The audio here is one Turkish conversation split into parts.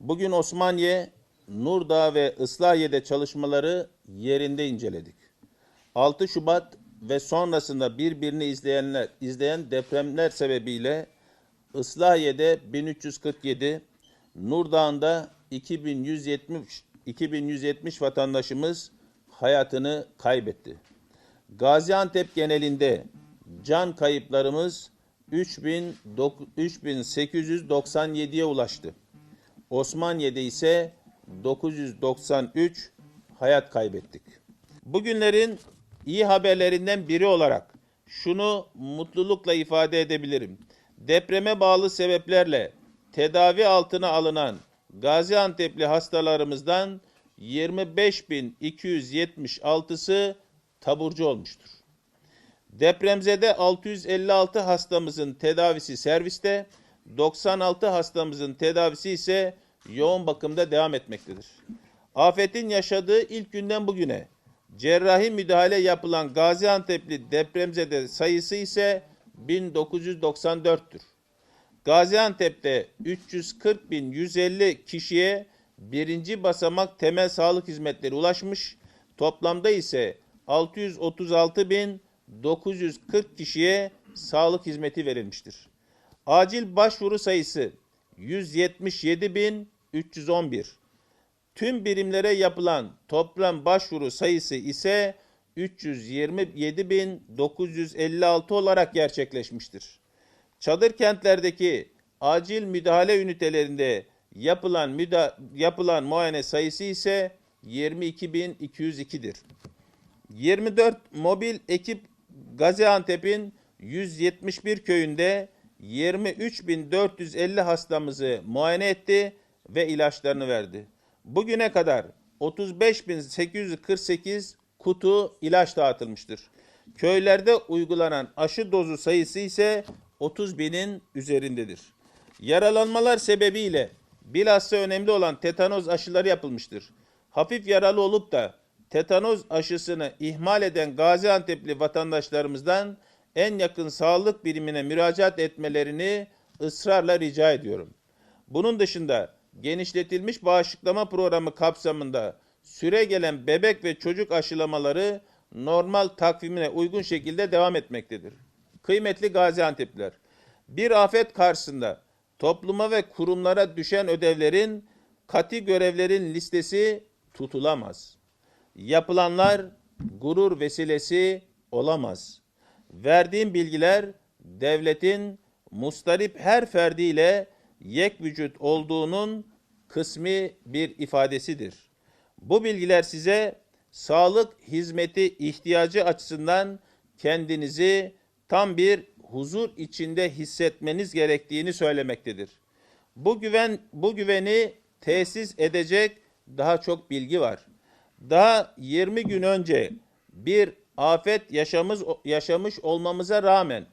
Bugün Osmaniye, Nurdağ ve Islahiye'de çalışmaları yerinde inceledik. 6 Şubat ve sonrasında birbirini izleyenler, izleyen depremler sebebiyle Islahiye'de 1347, Nurdağ'ında 2170, 2170 vatandaşımız hayatını kaybetti. Gaziantep genelinde can kayıplarımız 3000 dok- 3897'ye ulaştı. Osmaniye'de ise 993 hayat kaybettik. Bugünlerin iyi haberlerinden biri olarak şunu mutlulukla ifade edebilirim. Depreme bağlı sebeplerle tedavi altına alınan Gaziantep'li hastalarımızdan 25.276'sı taburcu olmuştur. Depremzede 656 hastamızın tedavisi serviste, 96 hastamızın tedavisi ise yoğun bakımda devam etmektedir. Afetin yaşadığı ilk günden bugüne cerrahi müdahale yapılan Gaziantep'li depremzede sayısı ise 1994'tür. Gaziantep'te 340.150 kişiye birinci basamak temel sağlık hizmetleri ulaşmış, toplamda ise 636.940 kişiye sağlık hizmeti verilmiştir. Acil başvuru sayısı 177.311. Tüm birimlere yapılan toplam başvuru sayısı ise 327.956 olarak gerçekleşmiştir. Çadır kentlerdeki acil müdahale ünitelerinde yapılan müda yapılan muayene sayısı ise 22.202'dir. 24 mobil ekip Gaziantep'in 171 köyünde 23.450 hastamızı muayene etti ve ilaçlarını verdi. Bugüne kadar 35.848 kutu ilaç dağıtılmıştır. Köylerde uygulanan aşı dozu sayısı ise 30 binin üzerindedir. Yaralanmalar sebebiyle bilhassa önemli olan tetanoz aşıları yapılmıştır. Hafif yaralı olup da tetanoz aşısını ihmal eden Gaziantep'li vatandaşlarımızdan en yakın sağlık birimine müracaat etmelerini ısrarla rica ediyorum. Bunun dışında genişletilmiş bağışıklama programı kapsamında süre gelen bebek ve çocuk aşılamaları normal takvimine uygun şekilde devam etmektedir. Kıymetli Gaziantep'liler, bir afet karşısında topluma ve kurumlara düşen ödevlerin, kati görevlerin listesi tutulamaz. Yapılanlar gurur vesilesi olamaz. Verdiğim bilgiler devletin mustarip her ferdiyle yek vücut olduğunun kısmi bir ifadesidir. Bu bilgiler size sağlık hizmeti ihtiyacı açısından kendinizi tam bir huzur içinde hissetmeniz gerektiğini söylemektedir. Bu güven bu güveni tesis edecek daha çok bilgi var. Daha 20 gün önce bir afet yaşamız yaşamış olmamıza rağmen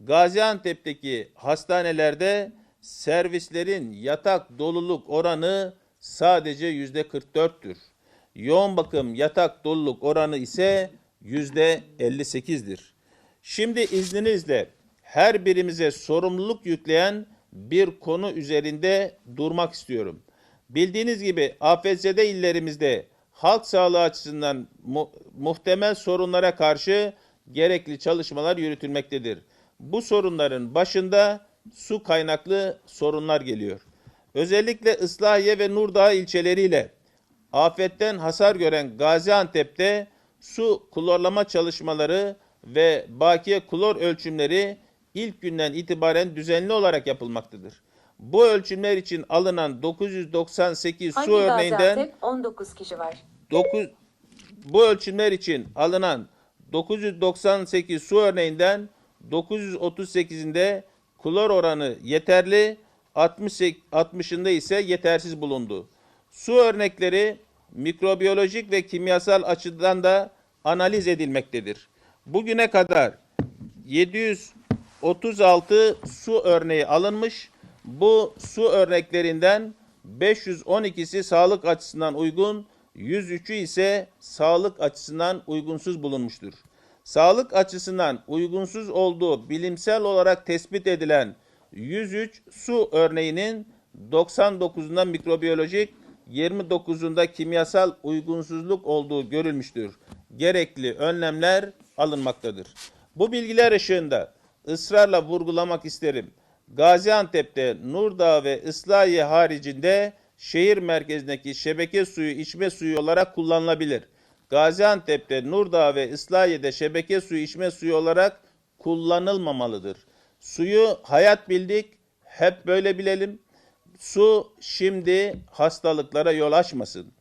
Gaziantep'teki hastanelerde servislerin yatak doluluk oranı sadece yüzde 44'tür. Yoğun bakım yatak doluluk oranı ise yüzde 58'dir. Şimdi izninizle her birimize sorumluluk yükleyen bir konu üzerinde durmak istiyorum. Bildiğiniz gibi afetzede illerimizde halk sağlığı açısından mu- muhtemel sorunlara karşı gerekli çalışmalar yürütülmektedir. Bu sorunların başında su kaynaklı sorunlar geliyor. Özellikle Islahiye ve Nurdağ ilçeleriyle afetten hasar gören Gaziantep'te su klorlama çalışmaları ve bakiye klor ölçümleri ilk günden itibaren düzenli olarak yapılmaktadır. Bu ölçümler için alınan 998 Hangi su örneğinden Gaziantep? 19 kişi var. 9 bu ölçümler için alınan 998 su örneğinden 938'inde klor oranı yeterli, 68 60'ında ise yetersiz bulundu. Su örnekleri mikrobiyolojik ve kimyasal açıdan da analiz edilmektedir. Bugüne kadar 736 su örneği alınmış. Bu su örneklerinden 512'si sağlık açısından uygun, 103'ü ise sağlık açısından uygunsuz bulunmuştur. Sağlık açısından uygunsuz olduğu bilimsel olarak tespit edilen 103 su örneğinin 99'unda mikrobiyolojik, 29'unda kimyasal uygunsuzluk olduğu görülmüştür. Gerekli önlemler alınmaktadır. Bu bilgiler ışığında ısrarla vurgulamak isterim. Gaziantep'te Nurdağ ve Islahiye haricinde şehir merkezindeki şebeke suyu içme suyu olarak kullanılabilir. Gaziantep'te Nurdağ ve Islahiye'de şebeke suyu içme suyu olarak kullanılmamalıdır. Suyu hayat bildik, hep böyle bilelim. Su şimdi hastalıklara yol açmasın.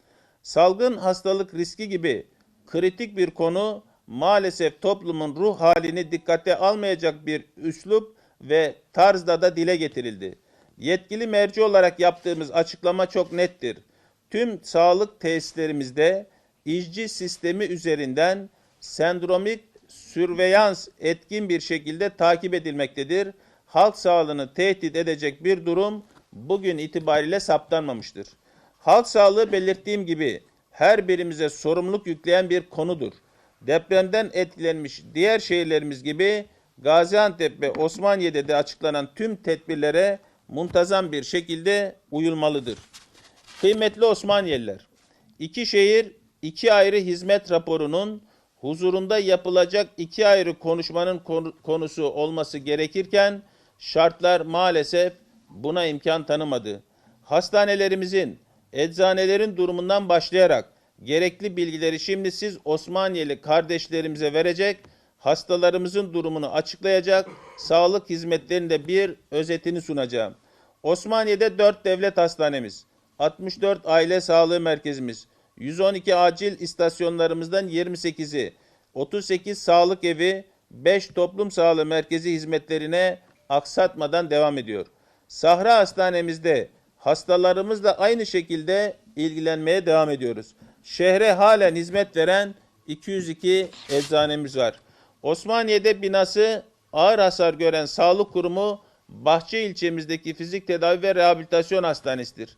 Salgın hastalık riski gibi kritik bir konu maalesef toplumun ruh halini dikkate almayacak bir üslup ve tarzda da dile getirildi. Yetkili merci olarak yaptığımız açıklama çok nettir. Tüm sağlık tesislerimizde izci sistemi üzerinden sendromik sürveyans etkin bir şekilde takip edilmektedir. Halk sağlığını tehdit edecek bir durum bugün itibariyle saptanmamıştır. Halk sağlığı belirttiğim gibi her birimize sorumluluk yükleyen bir konudur. Depremden etkilenmiş diğer şehirlerimiz gibi Gaziantep ve Osmaniye'de de açıklanan tüm tedbirlere muntazam bir şekilde uyulmalıdır. Kıymetli Osmaniyeliler, iki şehir iki ayrı hizmet raporunun huzurunda yapılacak iki ayrı konuşmanın konu- konusu olması gerekirken şartlar maalesef buna imkan tanımadı. Hastanelerimizin, eczanelerin durumundan başlayarak gerekli bilgileri şimdi siz Osmaniyeli kardeşlerimize verecek, hastalarımızın durumunu açıklayacak, sağlık hizmetlerinde bir özetini sunacağım. Osmaniye'de 4 devlet hastanemiz, 64 aile sağlığı merkezimiz, 112 acil istasyonlarımızdan 28'i, 38 sağlık evi, 5 toplum sağlığı merkezi hizmetlerine aksatmadan devam ediyor. Sahra Hastanemizde hastalarımızla aynı şekilde ilgilenmeye devam ediyoruz. Şehre halen hizmet veren 202 eczanemiz var. Osmaniye'de binası ağır hasar gören sağlık kurumu Bahçe ilçemizdeki fizik tedavi ve rehabilitasyon hastanesidir.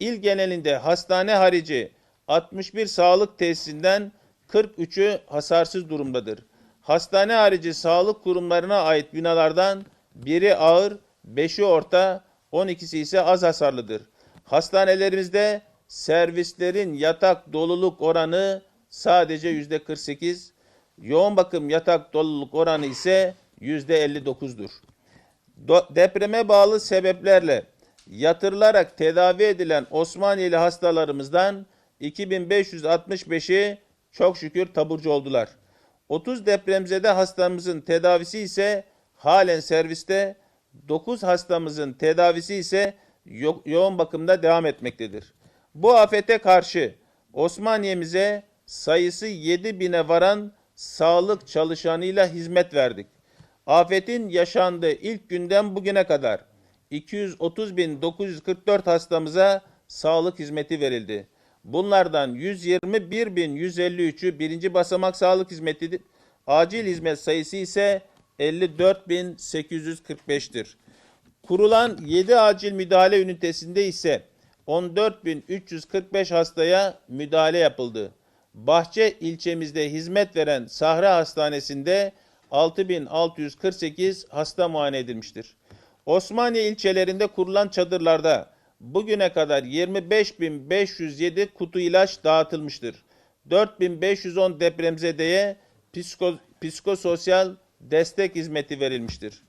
İl genelinde hastane harici 61 sağlık tesisinden 43'ü hasarsız durumdadır. Hastane harici sağlık kurumlarına ait binalardan biri ağır, 5'i orta, 12'si ise az hasarlıdır. Hastanelerimizde servislerin yatak doluluk oranı sadece %48, yoğun bakım yatak doluluk oranı ise %59'dur. Do- depreme bağlı sebeplerle yatırılarak tedavi edilen Osmaniyeli hastalarımızdan 2565'i çok şükür taburcu oldular. 30 depremzede hastamızın tedavisi ise halen serviste, 9 hastamızın tedavisi ise yo- yoğun bakımda devam etmektedir. Bu afete karşı Osmaniye'mize sayısı 7 bine varan sağlık çalışanıyla hizmet verdik. Afetin yaşandığı ilk günden bugüne kadar 230.944 hastamıza sağlık hizmeti verildi. Bunlardan 121.153'ü birinci basamak sağlık hizmetidir. Acil hizmet sayısı ise 54.845'tir. Kurulan 7 acil müdahale ünitesinde ise 14.345 hastaya müdahale yapıldı. Bahçe ilçemizde hizmet veren Sahra Hastanesi'nde 6648 hasta muayene edilmiştir. Osmaniye ilçelerinde kurulan çadırlarda bugüne kadar 25.507 kutu ilaç dağıtılmıştır. 4510 depremzedeye psiko, psikososyal destek hizmeti verilmiştir.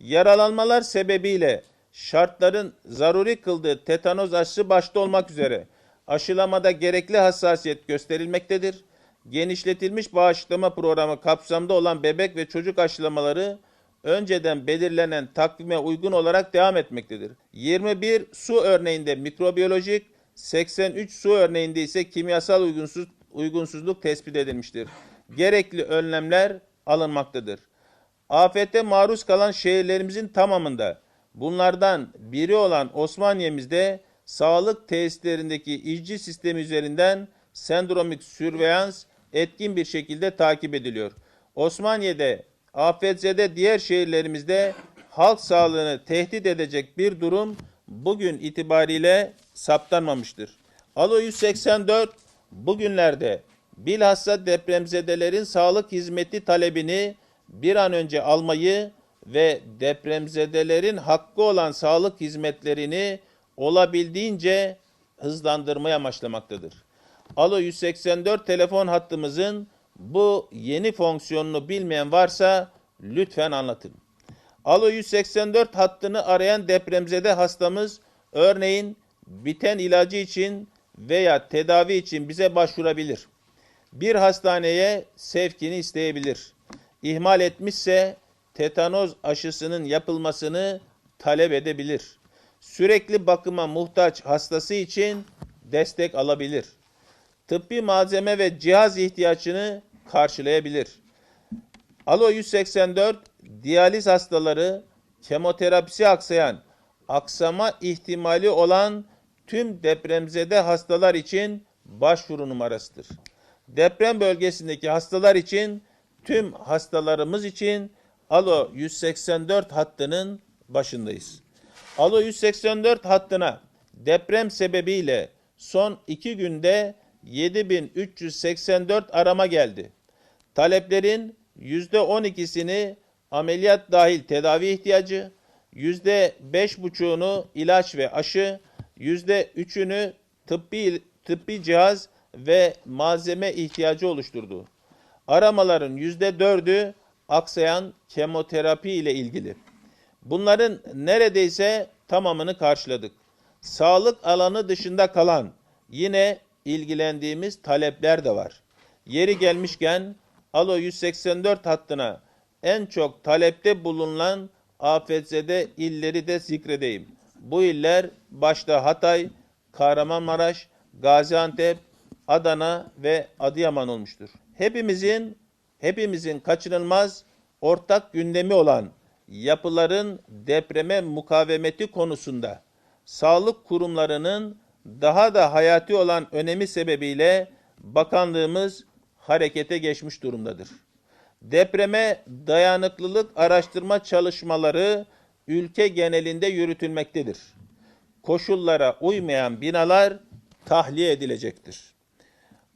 Yaralanmalar sebebiyle şartların zaruri kıldığı tetanoz aşısı başta olmak üzere aşılamada gerekli hassasiyet gösterilmektedir. Genişletilmiş bağışıklama programı kapsamında olan bebek ve çocuk aşılamaları önceden belirlenen takvime uygun olarak devam etmektedir. 21 su örneğinde mikrobiyolojik, 83 su örneğinde ise kimyasal uygunsuz, uygunsuzluk tespit edilmiştir. Gerekli önlemler alınmaktadır. Afete maruz kalan şehirlerimizin tamamında bunlardan biri olan Osmaniye'mizde sağlık tesislerindeki izci sistemi üzerinden sendromik sürveyans etkin bir şekilde takip ediliyor. Osmaniye'de, afetzede diğer şehirlerimizde halk sağlığını tehdit edecek bir durum bugün itibariyle saptanmamıştır. Alo 184 bugünlerde bilhassa depremzedelerin sağlık hizmeti talebini bir an önce almayı ve depremzedelerin hakkı olan sağlık hizmetlerini olabildiğince hızlandırmaya amaçlamaktadır. Alo 184 telefon hattımızın bu yeni fonksiyonunu bilmeyen varsa lütfen anlatın. Alo 184 hattını arayan depremzede hastamız örneğin biten ilacı için veya tedavi için bize başvurabilir. Bir hastaneye sevkini isteyebilir. İhmal etmişse tetanoz aşısının yapılmasını talep edebilir. Sürekli bakıma muhtaç hastası için destek alabilir. Tıbbi malzeme ve cihaz ihtiyacını karşılayabilir. Alo 184 diyaliz hastaları, kemoterapisi aksayan, aksama ihtimali olan tüm depremzede hastalar için başvuru numarasıdır. Deprem bölgesindeki hastalar için tüm hastalarımız için Alo 184 hattının başındayız. Alo 184 hattına deprem sebebiyle son iki günde 7384 arama geldi. Taleplerin %12'sini ameliyat dahil tedavi ihtiyacı, %5,5'unu ilaç ve aşı, %3'ünü tıbbi, tıbbi cihaz ve malzeme ihtiyacı oluşturdu. Aramaların %4'ü aksayan kemoterapi ile ilgili. Bunların neredeyse tamamını karşıladık. Sağlık alanı dışında kalan yine ilgilendiğimiz talepler de var. Yeri gelmişken Alo 184 hattına en çok talepte bulunan afetzede illeri de zikredeyim. Bu iller başta Hatay, Kahramanmaraş, Gaziantep, Adana ve Adıyaman olmuştur. Hepimizin hepimizin kaçınılmaz ortak gündemi olan yapıların depreme mukavemeti konusunda sağlık kurumlarının daha da hayati olan önemi sebebiyle bakanlığımız harekete geçmiş durumdadır. Depreme dayanıklılık araştırma çalışmaları ülke genelinde yürütülmektedir. Koşullara uymayan binalar tahliye edilecektir.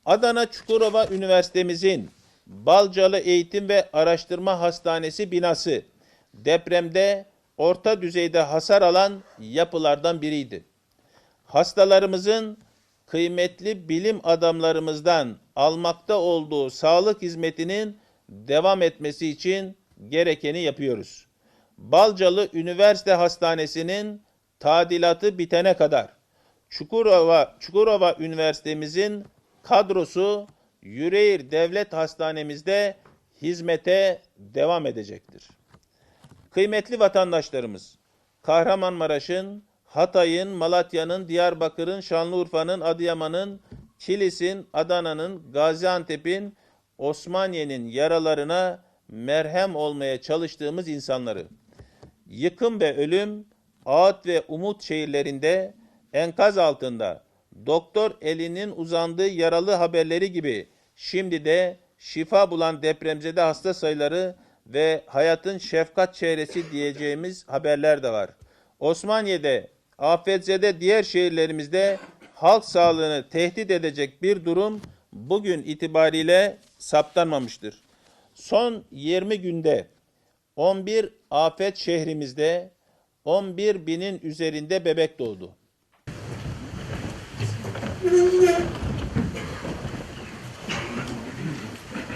Adana Çukurova Üniversitemizin Balcalı Eğitim ve Araştırma Hastanesi binası depremde orta düzeyde hasar alan yapılardan biriydi. Hastalarımızın kıymetli bilim adamlarımızdan almakta olduğu sağlık hizmetinin devam etmesi için gerekeni yapıyoruz. Balcalı Üniversite Hastanesi'nin tadilatı bitene kadar Çukurova, Çukurova Üniversitemizin kadrosu Yüreğir Devlet Hastanemizde hizmete devam edecektir. Kıymetli vatandaşlarımız, Kahramanmaraş'ın, Hatay'ın, Malatya'nın, Diyarbakır'ın, Şanlıurfa'nın, Adıyaman'ın, Kilis'in, Adana'nın, Gaziantep'in, Osmaniye'nin yaralarına merhem olmaya çalıştığımız insanları, yıkım ve ölüm, Ağıt ve Umut şehirlerinde enkaz altında doktor elinin uzandığı yaralı haberleri gibi şimdi de şifa bulan depremzede hasta sayıları ve hayatın şefkat çehresi diyeceğimiz haberler de var. Osmaniye'de, afetzede diğer şehirlerimizde halk sağlığını tehdit edecek bir durum bugün itibariyle saptanmamıştır. Son 20 günde 11 afet şehrimizde 11 binin üzerinde bebek doğdu.